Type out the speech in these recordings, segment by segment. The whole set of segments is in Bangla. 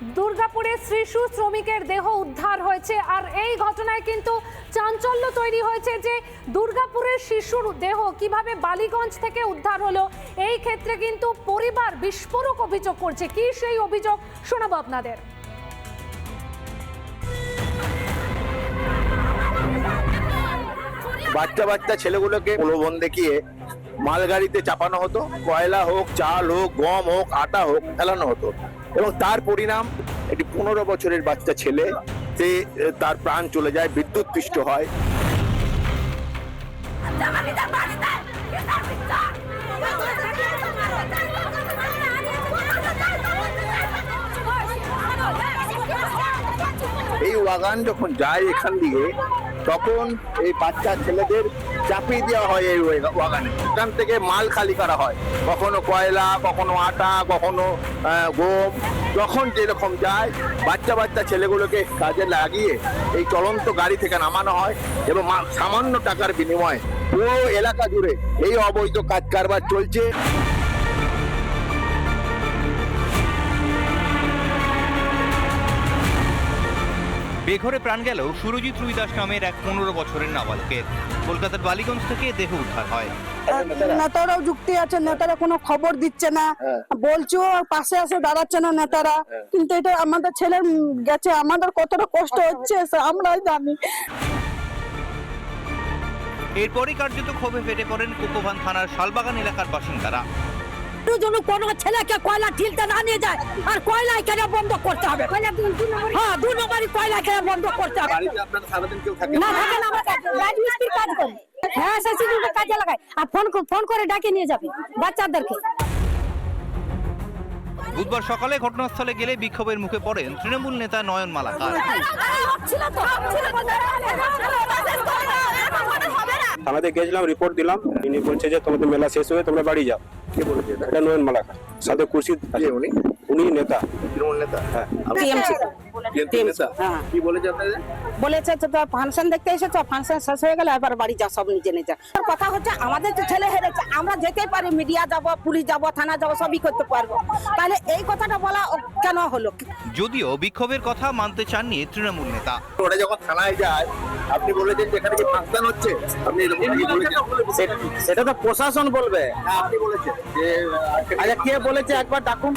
দুর্গাপুরে শিশু শ্রমিকের দেহ উদ্ধার হয়েছে, আর এই ঘটনায় কিন্তু চাঞ্চল্য তৈরি হয়েছে যে দুর্গাপুরের শিশুর দেহ কীভাবে বালিগঞ্জ থেকে উদ্ধার হলো, এই ক্ষেত্রে কিন্তু পরিবার বিস্ফোরক অভিযোগ করছে। কি সেই অভিযোগ, শোনাবো আপনাদের। বাচ্চা বাচ্চা ছেলেগুলোকে প্রলোভন দেখিয়ে মালগাড়িতে চাপানো হতো। কয়লা হোক, চাল হোক, গম হোক, আটা হোক, ফেলানো হতো। এবং তার পরিণাম, একটি পনেরো বছরের বাচ্চা ছেলে, সে তার প্রাণ চলে যায়, বিদ্যুৎ পৃষ্ট হয়। এই ওয়াগান যখন যায় এখান দিয়ে, তখন এই বাচ্চা ছেলেদের চাপিয়ে দেওয়া হয় এই বাগানে এখান থেকে মাল খালি করা হয়। কখনো কয়লা, কখনো আটা, কখনো গম, যখন যেরকম যায়, বাচ্চা বাচ্চা ছেলেগুলোকে কাজে লাগিয়ে এই চলন্ত গাড়ি থেকে নামানো হয় এবং সামান্য টাকার বিনিময়ে পুরো এলাকা জুড়ে এই অবৈধ কাজ কারবার চলছে। বেঘরে প্রাণ গেল সুরজিৎ রুই দাস নামের এক পনেরো বছরের নাবালকের। কলকাতার বালিগঞ্জ থেকে দেহ উদ্ধার হয়। নেতারাও যুক্তি আছে নেতারা কোনো খবর দিচ্ছে না। হ্যাঁ। বলছেও পাশে আসে দাঁড়াচ্ছে না নেতারা। কিন্তু এটা আমাদের ছেলের উম, গেছে আমাদের কতটা কষ্ট হচ্ছে আমরাই জানি। এরপরই কার্যত ক্ষোভে ফেটে পড়েন কোকোভান থানার শালবাগান এলাকার বাসিন্দারা। যেন কোনো ছেলেকে কয়লা ঠিলতে না নিয়ে যায় আর কয়লা এখানে বন্ধ করতে হবে? হ্যাঁ দু নম্বরই কয়লা এখানে বন্ধ করতে হবে? না থাকে না রাজমিস্ত্রির কাজ করে। হ্যাঁ সে কাজে লাগায়। আর ফোন ফোন করে ডাকে নিয়ে যাবে বাচ্চাদেরকে। বুধবার সকালে ঘটনাস্থলে গেলে বিক্ষোভের মুখে পড়েন তৃণমূল নেতা নয়ন মালাকার থানাতে গেছিলাম রিপোর্ট দিলাম। তিনি বলছে যে তোমাদের মেলা শেষ হয়ে তোমরা বাড়ি যাও। কে বলেছে? এটা? এটা নয়ন মালাকার সাথে কুর্সি আছে। উনি? উনি নেতা। তৃণমূল নেতা? হ্যাঁ। নেতা? হ্যাঁ। কি বলেছে আপনাদের? বলেছে যে ফাংশন দেখতে এসেছ ফাংশন শেষ হয়ে গেলে এবার বাড়ি যা সব নিজে নিজে। কথা হচ্ছে আমাদের তো ছেলে হেরেছে আমরা যেতেই পারি মিডিয়া যাব পুলিশ যাব থানা যাব সবই করতে পারব। তাহলে এই কথাটা বলা কেন হলো? যদিও বিক্ষোভের কথা মানতে চাননি তৃণমূল নেতা। ওরা যখন থানায় যায় আপনি বলেছেন যে এখানে কি ফাংশন হচ্ছে? আপনি সেটা তো প্রশাসন বলবে। হ্যাঁ, আপনি বলেছেন যে আচ্ছা কে বলেছে একবার ডাকুন।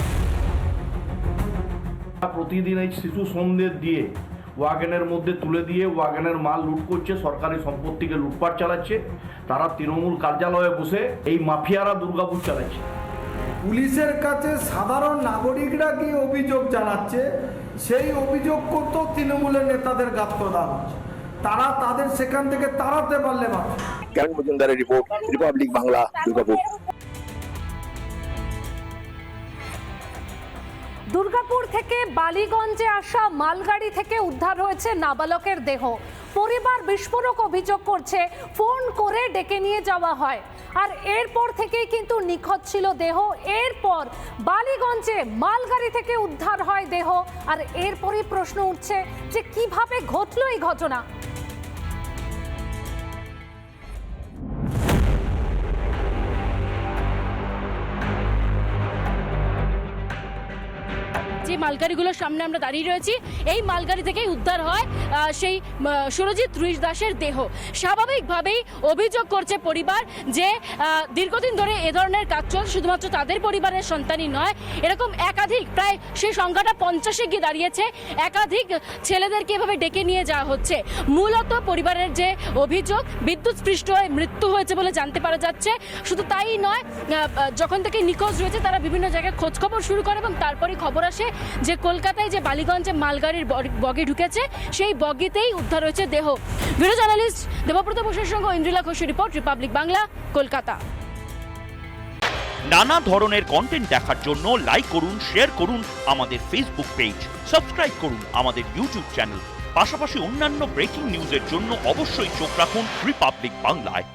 প্রতিদিন এই শিশু শ্রমদের দিয়ে ওয়াগনের মধ্যে তুলে দিয়ে ওয়াগনের মাল লুট করছে সরকারি সম্পত্তিকে লুটপাট চালাচ্ছে। তারা তৃণমূল কার্যালয়ে বসে এই মাফিয়ারা দুর্গাপুর চালাচ্ছে। পুলিশের কাছে সাধারণ নাগরিকরা কি অভিযোগ জানাচ্ছে? সেই অভিযোগ করতেও তৃণমূলের নেতাদের গাত দেওয়া হচ্ছে। তারা তাদের সেখান থেকে তাড়াতে পারলে মাত্র কেমন মজুমদারের রিপোর্ট? রিপাবলিক বাংলা দুর্গাপুর। দুর্গাপুর থেকে বালিগঞ্জে আসা মালগাড়ি থেকে উদ্ধার হয়েছে নাবালকের দেহ। পরিবার বিস্ফোরক অভিযোগ করছে, ফোন করে ডেকে নিয়ে যাওয়া হয়। আর এরপর থেকেই কিন্তু নিখোঁজ ছিল দেহ। এরপর বালিগঞ্জে মালগাড়ি থেকে উদ্ধার হয় দেহ। আর এরপরই প্রশ্ন উঠছে যে কীভাবে ঘটলো এই ঘটনা? যে মালগাড়িগুলোর সামনে আমরা দাঁড়িয়ে রয়েছি, এই মালগাড়ি থেকেই উদ্ধার হয় সেই সুরজিৎ রুইস দাসের দেহ। স্বাভাবিকভাবেই অভিযোগ করছে পরিবার যে দীর্ঘদিন ধরে এ ধরনের কাজ চলছে শুধুমাত্র তাদের পরিবারের সন্তানই নয়, এরকম একাধিক, প্রায় সেই সংখ্যাটা পঞ্চাশে গিয়ে দাঁড়িয়েছে, একাধিক ছেলেদেরকে এভাবে ডেকে নিয়ে যাওয়া হচ্ছে। মূলত পরিবারের যে অভিযোগ, বিদ্যুৎ স্পৃষ্ট হয়ে মৃত্যু হয়েছে বলে জানতে পারা যাচ্ছে। শুধু তাই নয় যখন থেকে নিখোঁজ রয়েছে, তারা বিভিন্ন জায়গায় খোঁজখবর শুরু করে এবং তারপরে খবর আসে যে কলকাতায় যে বালিগঞ্জে মালগাড়ির বগি ঢুকেছে, সেই বগিতেই উদ্ধার হয়েছে দেহ। ভিডিও জার্নালিস্ট দেবব্রত বসুর সঙ্গে ইন্দ্রিলা ঘোষের রিপোর্ট রিপাবলিক বাংলা কলকাতা। নানা ধরনের কন্টেন্ট দেখার জন্য লাইক করুন শেয়ার করুন আমাদের ফেসবুক পেজ সাবস্ক্রাইব করুন আমাদের ইউটিউব চ্যানেল পাশাপাশি অন্যান্য ব্রেকিং নিউজের জন্য অবশ্যই চোখ রাখুন রিপাবলিক বাংলায়